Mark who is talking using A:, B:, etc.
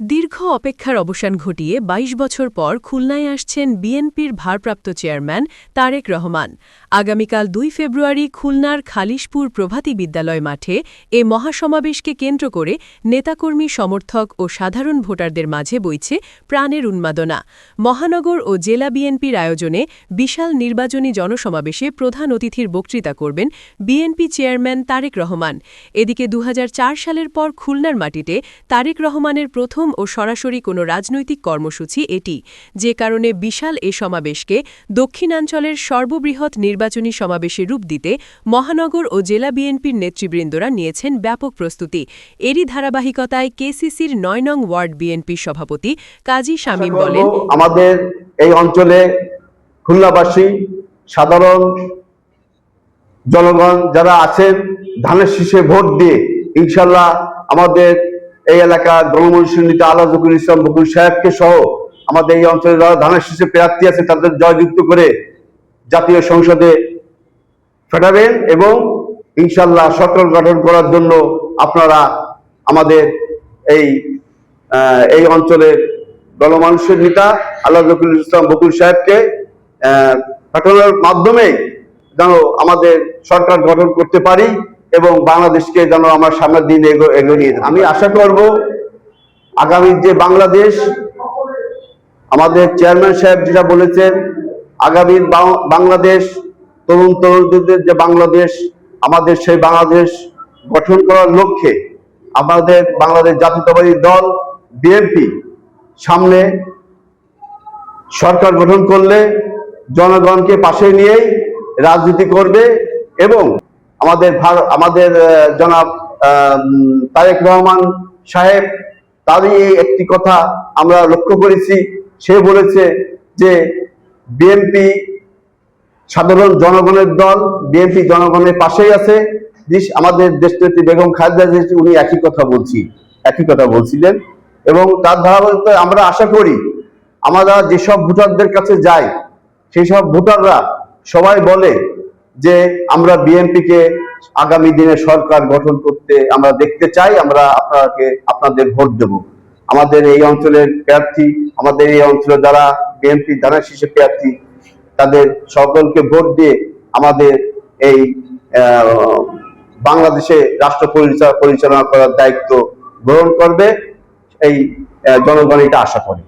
A: দীর্ঘ অপেক্ষার অবসান ঘটিয়ে ২২ বছর পর খুলনায় আসছেন বিএনপির ভারপ্রাপ্ত চেয়ারম্যান তারেক রহমান। আগামীকাল দুই ফেব্রুয়ারি খুলনার খালিশপুর প্রভাতী বিদ্যালয় মাঠে এ মহাসমাবেশকে কেন্দ্র করে নেতাকর্মী, সমর্থক ও সাধারণ ভোটারদের মাঝে বইছে প্রাণের উন্মাদনা। মহানগর ও জেলা বিএনপির আয়োজনে বিশাল নির্বাচনী জনসমাবেশে প্রধান অতিথির বক্তৃতা করবেন বিএনপি চেয়ারম্যান তারেক রহমান। এদিকে দু হাজার চার সালের পর খুলনার মাটিতে তারেক রহমানের প্রথম ও সরাসরি কোনো রাজনৈতিক কর্মসূচি এটি যে কারণে বিশাল এ সমাবেশকে দক্ষিণাঞ্চলের সর্ববৃহৎ নির্বাচনী সমাবেশে রূপ দিতে মহানগর ও জেলা বিএনপির নেতৃবৃন্দরা নিয়েছেন ব্যাপক প্রস্তুতি। এরই ধারাবাহিকতায় কেসিসির নয় নং ওয়ার্ড বিএনপির সভাপতি কাজী শামীম বলেন
B: আমাদের এই অঞ্চলে খুলনাবাসী সাধারণ জনগণ যারা আছেন ধানের শীষে ভোট দিয়ে ইনশাল্লাহ আমাদের এই এলাকার গণমনুষ্য নীতি আল্লাহ জকুল ইসলাম বকুল সাহেবকে সহ আমাদের এই অঞ্চলে যারা ধানের শীষে প্রার্থী আছে, তাদের জয়যুক্ত করে জাতীয় সংসদে ফেটাবেন এবং ইনশাল্লাহ সরকার গঠন করার জন্য আপনারা আমাদের এই এই অঞ্চলের গণমানুষের নেতা আল্লাহ রকুল ইসলাম বকুল সাহেবকে পাঠানোর মাধ্যমে যেন আমাদের সরকার গঠন করতে পারি। এবং বাংলাদেশকে যেন আমার সামনের দিন এগো- এগিয়ে আমি আশা করব আগামী যে বাংলাদেশ, আমাদের চেয়ারম্যান সাহেব যেটা বলেছেন, আগামী বাং- বাংলাদেশ, তরুণ তরুণীদের যে বাংলাদেশ, আমাদের সেই বাংলাদেশ গঠন করার লক্ষ্যে আমাদের বাংলাদেশ জাতীয়তাবাদী দল, বিএনপি সামনে সরকার গঠন করলে জনগণকে পাশে নিয়েই রাজনীতি করবে এবং আমাদের আমাদের জনাব তারেক রহমান সাহেব, তারই একটি কথা আমরা লক্ষ্য করেছি। সে বলেছে যে বিএনপি সাধারণ জনগণের দল বিএনপি জনগণের পাশেই আছে। দেশ- আমাদের দেশনেত্রী বেগম খালেদা উনি একই কথা বলছি, একই কথা বলছিলেন। এবং তার ধারাবাহিকতায় আমরা আশা করি, আমরা যেসব ভোটারদের কাছে যাই সেই সব ভোটাররা সবাই বলে যে আমরা বিএনপিকে আগামী দিনে সরকার গঠন করতে আমরা দেখতে চাই, আমরা আপনাকে, আপনাদের ভোট দেব। আমাদের এই অঞ্চলের প্রার্থী, আমাদের এই অঞ্চলে যারা বিএনপি যারা শীর্ষে প্রার্থী, তাদের সকলকে ভোট দিয়ে আমাদের এই বাংলাদেশে রাষ্ট্র পরিচালনা করার দায়িত্ব গ্রহণ করবে। এই জনগণ এটা আশা করে।